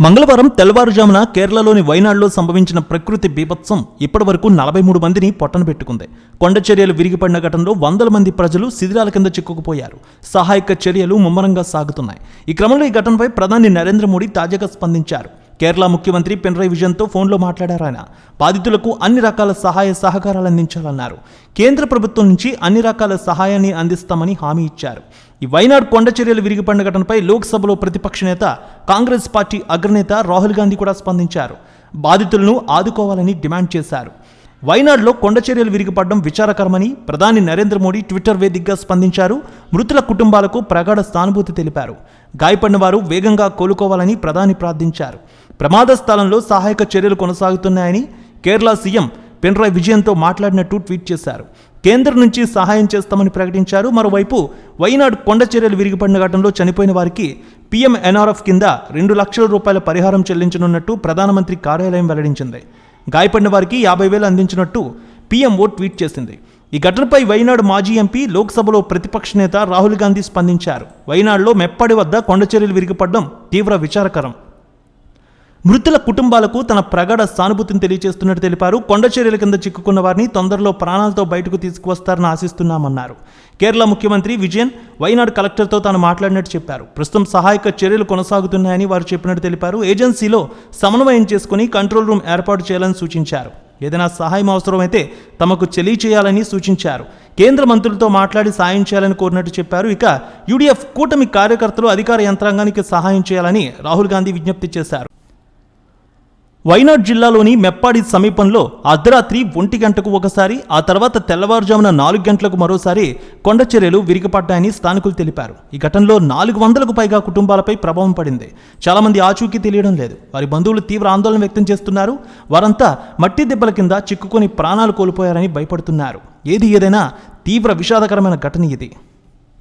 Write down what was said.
మంగళవారం తెల్లవారుజామున కేరళలోని వైనాడులో సంభవించిన ప్రకృతి బీభత్సం ఇప్పటివరకు నలభై మూడు మందిని పొట్టన పెట్టుకుంది. కొండ చర్యలు విరిగిపడిన ఘటనలో వందల మంది ప్రజలు శిథిరాల కింద చిక్కుకుపోయారు. సహాయక చర్యలు ముమ్మరంగా సాగుతున్నాయి. ఈ క్రమంలో ఈ ఘటనపై ప్రధాని నరేంద్ర మోడీ తాజాగా స్పందించారు. కేరళ ముఖ్యమంత్రి పినరయ్ విజయన్తో ఫోన్లో మాట్లాడారు ఆయన. బాధితులకు అన్ని రకాల సహాయ సహకారాలు అందించాలన్నారు. కేంద్ర ప్రభుత్వం నుంచి అన్ని రకాల సహాయాన్ని అందిస్తామని హామీ ఇచ్చారు. ఈ వైనాడు కొండ చర్యలు విరిగిపడిన ఘటనపై లోక్సభలో ప్రతిపక్ష నేత కాంగ్రెస్ పార్టీ అగ్రనేత రాహుల్ గాంధీ కూడా స్పందించారు. బాధితులను ఆదుకోవాలని డిమాండ్ చేశారు. వైనాడులో కొండ చర్యలు విరిగిపడడం విచారకరమని ప్రధాని నరేంద్ర మోడీ ట్విట్టర్ వేదికగా స్పందించారు. మృతుల కుటుంబాలకు ప్రగాఢ సానుభూతి తెలిపారు. గాయపడిన వారు వేగంగా కోలుకోవాలని ప్రధాని ప్రార్థించారు. ప్రమాద స్థలంలో సహాయక చర్యలు కొనసాగుతున్నాయని కేరళ సీఎం పినరాయ్ విజయంతో మాట్లాడినట్టు ట్వీట్ చేశారు. కేంద్రం నుంచి సహాయం చేస్తామని ప్రకటించారు. మరోవైపు వైనాడు కొండ చర్యలు విరిగిపడిన ఘటనలో చనిపోయిన వారికి పీఎం ఎన్ఆర్ఎఫ్ కింద రెండు లక్షల రూపాయల పరిహారం చెల్లించనున్నట్టు ప్రధానమంత్రి కార్యాలయం వెల్లడించింది. గాయపడిన వారికి యాభై వేలు అందించినట్టు పీఎంఓ ట్వీట్ చేసింది. ఈ ఘటనపై వైనాడు మాజీ ఎంపీ లోక్సభలో ప్రతిపక్ష నేత రాహుల్ గాంధీ స్పందించారు. వైనాడులో మెప్పడి వద్ద కొండ చర్యలు విరిగిపడడం తీవ్ర విచారకరం. మృతుల కుటుంబాలకు తన ప్రగాఢ సానుభూతిని తెలియజేస్తున్నట్టు తెలిపారు. కొండ చర్యల కింద చిక్కుకున్న వారిని తొందరలో ప్రాణాలతో బయటకు తీసుకువస్తారని ఆశిస్తున్నామన్నారు. కేరళ ముఖ్యమంత్రి విజయన్ వైనాడు కలెక్టర్తో తాను మాట్లాడినట్టు చెప్పారు. ప్రస్తుతం సహాయక చర్యలు కొనసాగుతున్నాయని వారు చెప్పినట్టు తెలిపారు. ఏజెన్సీలో సమన్వయం చేసుకుని కంట్రోల్ రూమ్ ఏర్పాటు చేయాలని సూచించారు. ఏదైనా సహాయం అవసరమైతే తమకు తెలియచేయాలని సూచించారు. కేంద్ర మంత్రులతో మాట్లాడి సాయం చేయాలని కోరినట్టు చెప్పారు. ఇక యూడీఎఫ్ కూటమి కార్యకర్తలు అధికార యంత్రాంగానికి సహాయం చేయాలని రాహుల్ గాంధీ విజ్ఞప్తి చేశారు. వైనాడ్ జిల్లాలోని మెప్పాడి సమీపంలో అర్ధరాత్రి ఒంటి గంటకు ఒకసారి ఆ తర్వాత తెల్లవారుజామున నాలుగు గంటలకు మరోసారి కొండ చర్యలు విరిగిపడ్డాయని స్థానికులు తెలిపారు. ఈ ఘటనలో నాలుగు వందలకు పైగా కుటుంబాలపై ప్రభావం పడింది. చాలామంది ఆచూకీ తెలియడం లేదు. వారి బంధువులు తీవ్ర ఆందోళన వ్యక్తం చేస్తున్నారు. వారంతా మట్టి దెబ్బల కింద చిక్కుకొని ప్రాణాలు కోల్పోయారని భయపడుతున్నారు. ఏది ఏదైనా తీవ్ర విషాదకరమైన ఘటన ఇది.